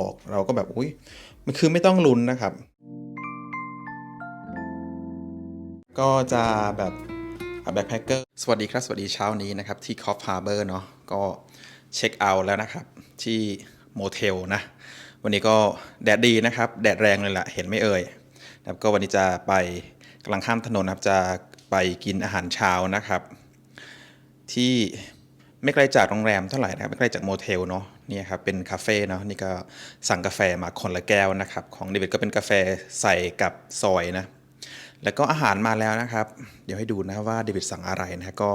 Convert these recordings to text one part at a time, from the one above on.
บอกเราก็แบบอุ้ยมันคือไม่ต้องลุ้นนะครับ ก็จะแบบแบ็คแพคเกอร์สวัสดีครับสวัสดีเช้านี้นะครับ ที่คอฟฮาร์เบอร์เนาะก็เช็คเอาท์แล้วนะครับ ที่โมเทลนะ วันนี้ก็แดดดีนะครับ แดดแรงเลยแหละเห็นไม่เอ่ยนะครับก็วันนี้จะไปกำลังข้ามถนนนะครับจะไปกินอาหารเช้านะครับ ที่ไม่ไกลจากโรงแรมเท่าไหร่นะครับไม่ไกลจากโมเทลเนาะ นี่ยครับเป็นคาเฟ่เนาะนี่ก็สั่งกาแฟมาคนละแก้วนะครับ ของเดวิดก็เป็นกาแฟใส่กับซอยนะแล้วก็อาหารมาแล้วนะครับ เดี๋ยวให้ดูนะครับว่าเดวิดสั่งอะไรนะฮะก็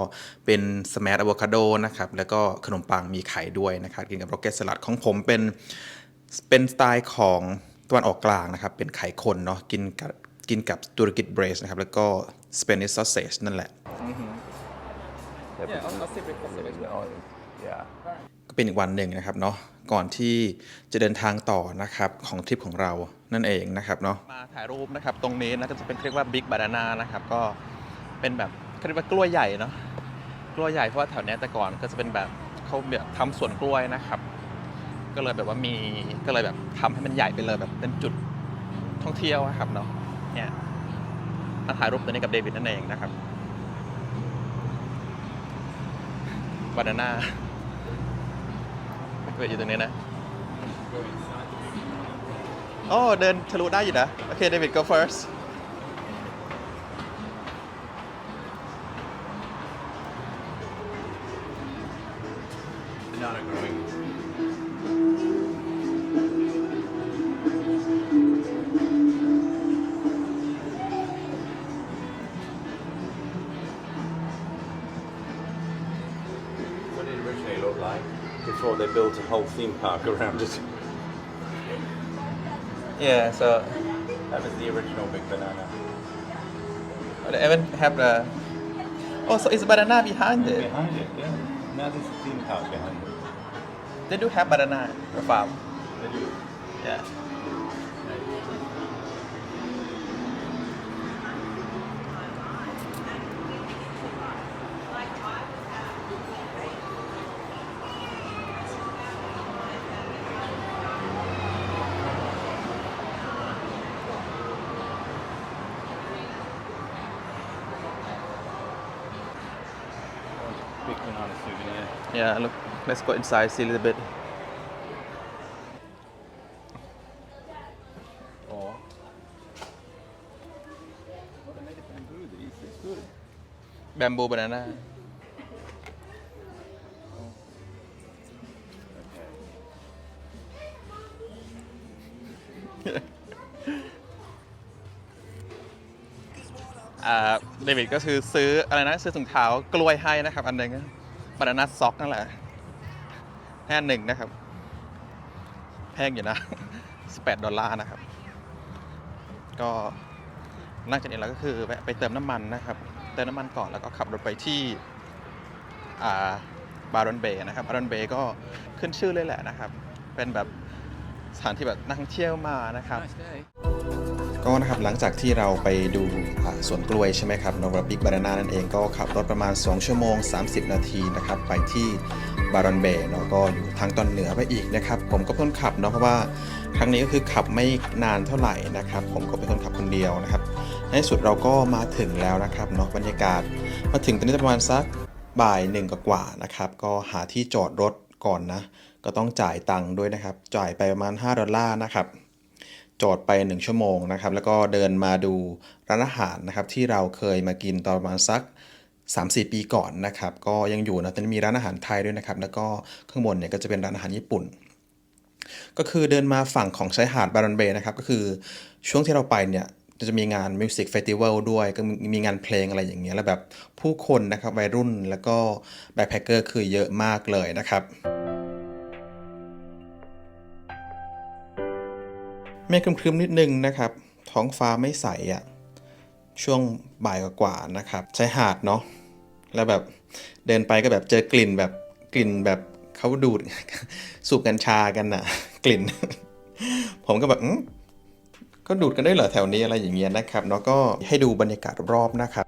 เป็นสแม h อะโวคาโดนะครับ แล้วก็ขนมปังมีไข่ด้วยนะครับ กินกับโรเกตสลัดของผมเป็นเป็นสไตล์ของตะวันออกกลางนะครับ เป็นไข่คนเนาะกินกับกินกับตุรกิตเบรสนะครับ แล้วก็สเปนิชซอสเซจนั่นแหละ Yeah, I'll, I'll save it. I'll save it. Yeah. ก็เป็นอีกวันหนึ่งนะครับเนาะก่อนที่จะเดินทางต่อนะครับของทริปของเรานั่นเองนะครับเนาะมาถ่ายรูปนะครับตรงนี้นะก็จะเป็นเรียกว่าบิ๊กบานาน่านะครับก็เป็นแบบเขาเรียกว่ากล้วยใหญ่เนาะกล้วยใหญ่เพราะว่าแถวเนี้ยแต่ก่อนก็จะเป็นแบบเขาแบบทำสวนกล้วยนะครับ ก็เลยแบบว่ามีก็เลยแบบทำให้มันใหญ่ไปเลยแบบเป็นจุดท่องเที่ยวอะครับเนาะเนี่ยมาถ่ายรูปตัวนี้กับเดวิดนั่นเองนะครับบานาน่า เวทอยู่ตรงนี้นะโอ้เดินทะลุได้อยู่นะ โอเคเดวิด go first before they built a whole theme park around it? yeah so That was the original big banana. they even have the oh so it's banana behind it Behind it, yeah. Now there's a theme park behind it. they do have banana farm They do. yeah yeah look let's go inside see a little bit Oh, bamboo these. It's good. bamboo banana Okay. อ่าเดวิดก็คือซื้ออะไรนะซื้อถุงเท้ากล้วยให้นะครับ อันหนึ่ง บานาน่าซ็อกนั่นแหละแค่หนึ่งนะครับ แพงอยู่นะ 18 ดอลลาร์นะครับ ก็หลังจากนี้เราก็คือแวะไปเติมน้ำมันนะครับ เติมน้ำมันก่อนแล้วก็ขับรถไปที่บารอนเบย์นะครับบารอนเบย์ก็ขึ้นชื่อเลยแหละนะครับ เป็นแบบสถานที่แบบนักท่องเที่ยวมานะครับ Nice. ก็นะครับหลังจากที่เราไปดูสวนกล้วยใช่ไหมครับโนวบิกบานาน่านั่นเองก็ขับรถประมาณ 2 ชั่วโมง 30 นาทีนะครับไปที่บารอนเบย์เนาะก็อยู่ทางตอนเหนือไปอีกนะครับผมก็เป็นคนขับเนาะเพราะว่าครั้งนี้ก็คือขับไม่นานเท่าไหร่นะครับผมก็เป็นคนขับคนเดียวนะครับในที่สุดเราก็มาถึงแล้วนะครับเนาะบรรยากาศมาถึงตอนนี้ประมาณสักบ่ายหนึ่งกว่าๆนะครับก็หาที่จอดรถก่อนนะก็ต้องจ่ายตังค์ด้วยนะครับจ่ายไปประมาณ 5 ดอลลาร์นะครับ จอดไป 1 ชั่วโมงนะครับ แล้วก็เดินมาดูร้านอาหารนะครับ ที่เราเคยมากินตอนประมาณสัก 3-4 ปีก่อนนะครับ ก็ยังอยู่นะตอนนี้มีร้านอาหารไทยด้วยนะครับ แล้วก็ข้างบนเนี่ยก็จะเป็นร้านอาหารญี่ปุ่น ก็คือเดินมาฝั่งของชายหาดบารอนเบย์นะครับ ก็คือช่วงที่เราไปเนี่ยจะมีงานมิวสิกเฟสติวัลด้วยก็มีงานเพลงอะไรอย่างเงี้ยแล้วแบบผู้คนนะครับวัยรุ่นแล้วก็แบ็คแพคเกอร์คือเยอะมากเลยนะครับ เมฆครึมๆนิดนึงนะครับ ท้องฟ้าไม่ใสอะ่ะช่วงบ่ายกว่าๆนะครับชายหาดเนาะแล้วแบบเดินไปก็แบบเจอกลิ่นแบบกลิ่นแบบเขาดูดสูบกัญชากันน่ะ กลิ่น ผมก็แบบอืมก็ดูดกันได้เหรอแถวนี้อะไรอย่างเงี้ยนะครับแล้วก็ให้ดูบรรยากาศรอบๆนะครับ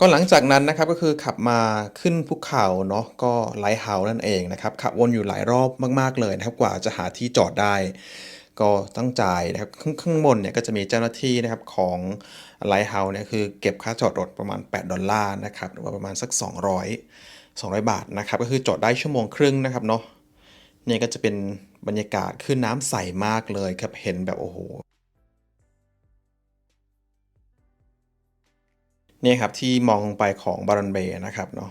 ก็หลังจากนั้นนะครับก็คือขับมาขึ้นภูเขาเนาะก็ไลท์เฮาส์นั่นเองนะครับขับวนอยู่หลายรอบมาก ๆ เลยนะครับกว่าจะหาที่จอดได้ ก็ต้องจ่ายนะครับข้างข้างบนเนี่ยก็จะมีเจ้าหน้าที่นะครับของไลท์เฮาส์เนี่ยคือเก็บค่าจอดรถประมาณ 8 ดอลลาร์นะครับหรือว่าประมาณสัก 200 200 บาทนะครับก็คือจอดได้ชั่วโมงครึ่งนะครับเนาะเนี่ยก็จะเป็นบรรยากาศขึ้นน้ำใสมากเลยครับเห็นแบบโอ้โห เนี่ยครับที่มองลงไปของบารอนเบย์นะครับเนาะ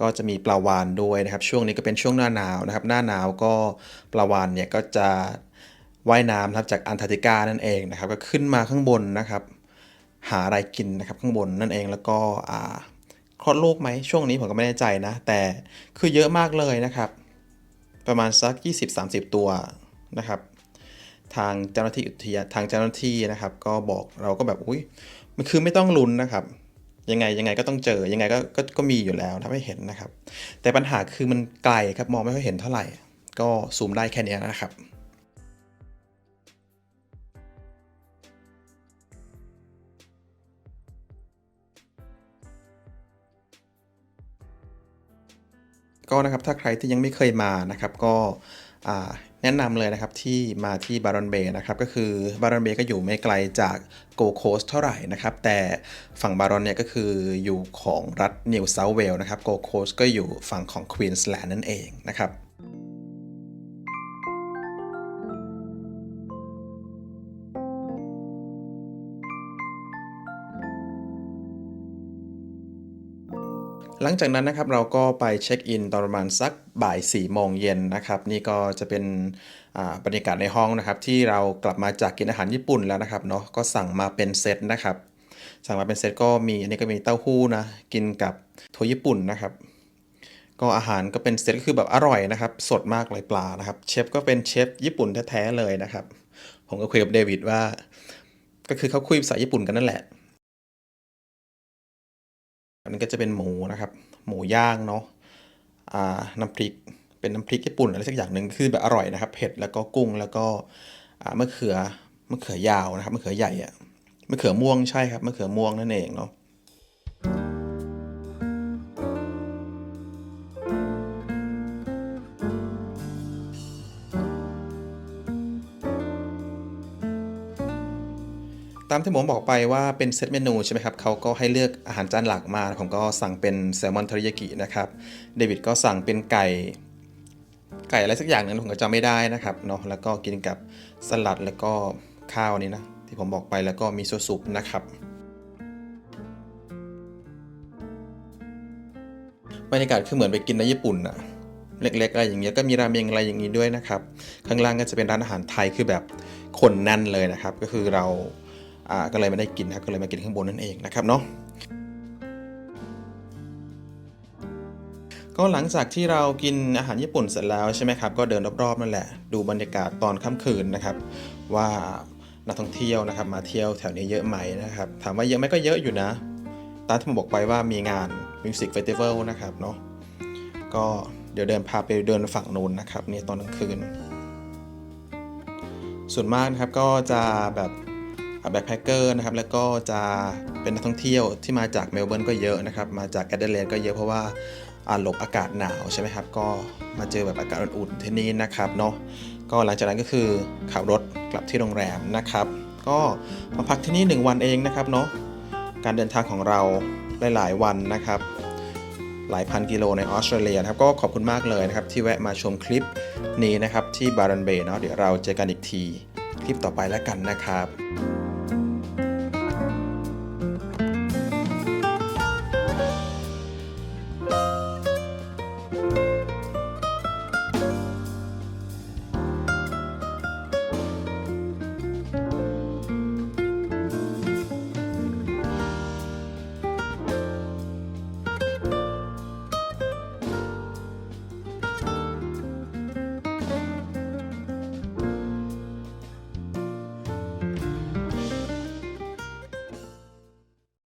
ก็จะมีปลาวานด้วยนะครับ ช่วงนี้ก็เป็นช่วงหน้าหนาวนะครับ หน้าหนาวก็ปลาวานเนี่ยก็จะว่ายน้ำนะครับจากอันตาร์กติกานั่นเองนะครับ ก็ขึ้นมาข้างบนนะครับ หาอะไรกินนะครับข้างบนนั่นเองแล้วก็อ่าคลอดลูกไหมช่วงนี้ผมก็ไม่แน่ใจนะ แต่คือเยอะมากเลยนะครับ ประมาณสัก 20-30 ตัวนะครับ ทางเจ้าหน้าที่อุทยานทางเจ้าหน้าที่นะครับ ก็บอกเราก็แบบอุ้ย มันคือไม่ต้องลุ้นนะครับ ยังไงยังไงก็ต้องเจอ ยังไงก็ก็ก็มีอยู่แล้วถ้าไม่เห็นนะครับ แต่ปัญหาคือมันไกลครับมองไม่ค่อยเห็นเท่าไหร่ ก็ซูมได้แค่นี้นะครับก็นะครับถ้าใครที่ยังไม่เคยมานะครับ ก็ แนะนำเลยนะครับที่มาที่บารอนเบย์นะครับก็คือบารอนเบย์ก็อยู่ไม่ไกลจากโกโคสเท่าไหร่นะครับ แต่ฝั่งบารอนเนี่ยก็คืออยู่ของรัฐนิวเซาเวลนะครับโกโคสก็อยู่ฝั่งของควีนสแลนด์นั่นเองนะครับ หลังจากนั้นนะครับเราก็ไปเช็คอินตอนประมาณสักบ่าย4ี่โมงเย็นนะครับนี่ก็จะเป็นบรรยากาศในห้องนะครับที่เรากลับมาจากกินอาหารญี่ปุ่นแล้วนะครับเนาะก็สั่งมาเป็นเซตนะครับสั่งมาเป็นเซตก็มีอันนี้ก็มีเต้าหู้นะกินกับโทญี่ปุ่นนะครับก็อาหารก็เป็นเซตก็คือแบบอร่อยนะครับสดมากเลยปลานะครับเชฟก็เป็นเชฟญี่ปุ่นแท้ๆเลยนะครับผมก็คุยกับเดวิดว่า ก็คือเขาคุยภาษาญี่ปุ่นกันนั่นแหละ อันนี้ก็จะเป็นหมูนะครับ หมูย่างเนาะอ่าน้ำพริกเป็นน้ำพริกญี่ปุ่นอะไรสักอย่างหนึ่งคือแบบอร่อยนะครับเผ็ดแล้วก็กุ้งแล้วก็อ่ามะเขือมะเขือยาวนะครับมะเขือใหญ่อะมะเขือม่วงใช่ครับมะเขือม่วงนั่นเองเนาะ ตามที่ผมบอกไปว่าเป็นเซตเมนูใช่ไหมครับเขาก็ให้เลือกอาหารจานหลักมา ผมก็สั่งเป็นแซลมอนทริยากินะครับ เดวิดก็สั่งเป็นไก่ ไก่อะไรสักอย่างหนึงผมก็จำไม่ได้นะครับเนาะ แล้วก็กินกับสลัดแล้วก็ข้าวนี้นะ ที่ผมบอกไปแล้วก็มีโซซุปนะครับบรรยากาศคือเหมือนไปกินในญี่ปุ่นอะเล็กๆอะไรอย่างเงี้ยก็มีราเมงอะไรอย่างงี้ด้วยนะครับ ข้างล่างก็จะเป็นร้านอาหารไทยคือแบบคนแน่นเลยนะครับ ก็คือเรา อ่าก็เลยไม่ได้กินนะครับก็เลยมากินข้างบนนั่นเองนะครับเนาะก็หลังจากที่เรากินอาหารญี่ปุ่นเสร็จแล้วใช่ไหมครับก็เดินรอบๆนั่นแหละ ดูบรรยากาศตอนค่ำคืนนะครับ ว่านักท่องเที่ยวนะครับ มาเที่ยวแถวนี้เยอะไหมนะครับ ถามว่าเยอะไหมก็เยอะอยู่นะ ตามที่ผมบอกไปว่ามีงาน Music Festival นะครับเนาะก็เดี๋ยวเดินพาไปเดินฝั่งนู้นนะครับเนี่ยตอนกลางคืน ส่วนมากนะครับก็จะแบบ แบ็คแพคเกอร์นะครับแล้วก็จะเป็นนักท่องเที่ยวที่มาจากเมลเบิร์นก็เยอะนะครับมาจากแอดเดเลดก็เยอะเพราะว่าอาหลบอากาศหนาวใช่ไหมครับก็มาเจอแบบอากาศอุ่นๆที่นี่นะครับเนาะก็หลังจากนั้นก็คือขับรถกลับที่โรงแรมนะครับ ก็มาพักที่นี่ 1 วันเองนะครับเนาะการเดินทางของเราหลายๆวันนะครับหลายพันกิโลในออสเตรเลียนะครับก็ขอบคุณมากเลยนะครับที่แวะมาชมคลิปนี้นะครับที่บารันเบย์เนาะเดี๋ยวเราเจอกันอีกทีคลิปต่อไปแล้วกันนะครับ